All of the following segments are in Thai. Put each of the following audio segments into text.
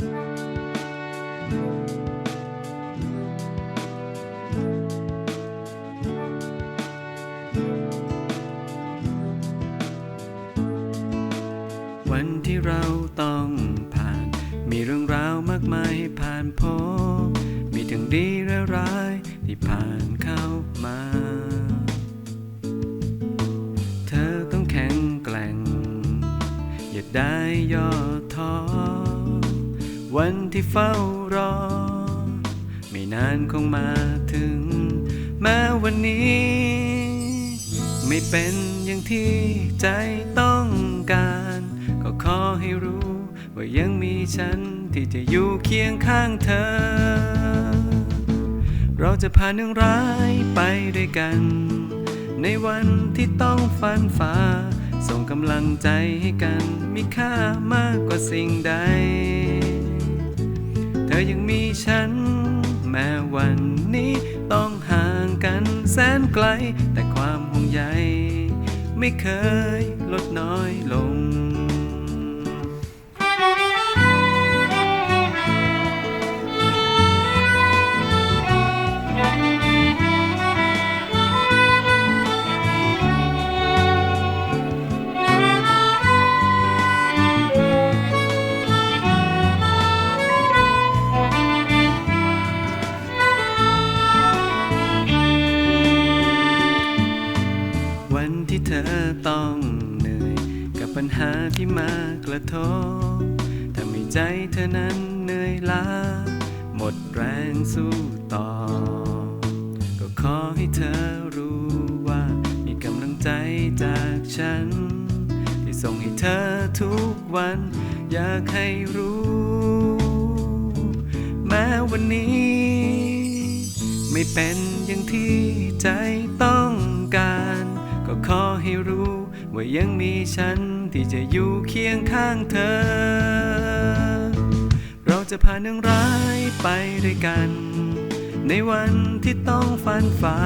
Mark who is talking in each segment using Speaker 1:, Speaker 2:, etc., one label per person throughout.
Speaker 1: วันที่เราต้องผ่าน มีเรื่องราวมากมายให้ผ่านพบมีทั้งดีและร้ายที่ผ่านเข้ามา เธอต้องแข็งแกร่ง อย่าได้ย่อท้อ วันที่เฝ้ารอ ไม่นานคงมาถึง แม้วันนี้ ไม่เป็นอย่างที่ใจต้องการ ก็ขอให้รู้ ว่ายังมีฉันที่จะอยู่เคียงข้างเธอ เราจะผ่านเรื่องร้ายไปด้วยกัน ในวันที่ต้องฟันฝ่าส่งกำลังใจให้กัน มีค่ามากกว่าสิ่งใด อยังมีฉัน แม้วันนี้ต้องห่างกันแสนไกล แต่ความห่วงใย ไม่เคยลดน้อยลง เหนื่อย กับปัญหาที่มากระทบทำให้ใจเธอนั้นเหนื่อยล้า หมดแรงสู้ต่อ ก็ขอให้เธอรู้ว่า มีกำลังใจจากฉัน ที่ส่งให้เธอทุกวัน อยากให้รู้ แม้วันนี้ไม่เป็นอย่างที่ใจต้องการ ก็ขอให้รู้ ว่ายังมีฉันที่จะอยู่เคียงข้างเธอ เราจะผ่านเรื่องร้ายไปด้วยกัน ในวันที่ต้องฟันฝ่า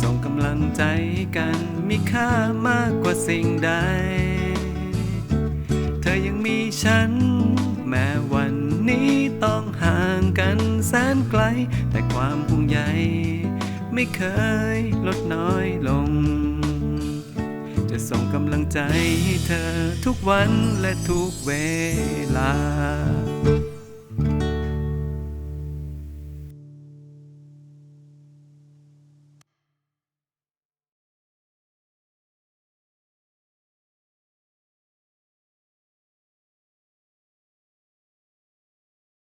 Speaker 1: ส่งกำลังใจให้กันมีค่ามากกว่าสิ่งใด เธอยังมีฉัน แม้วันนี้ต้องห่างกันแสนไกล แต่ความห่วงใยไม่เคยลดน้อยลงจะส่งกำลัง ใจให้เธอทุกวันและทุกเวลา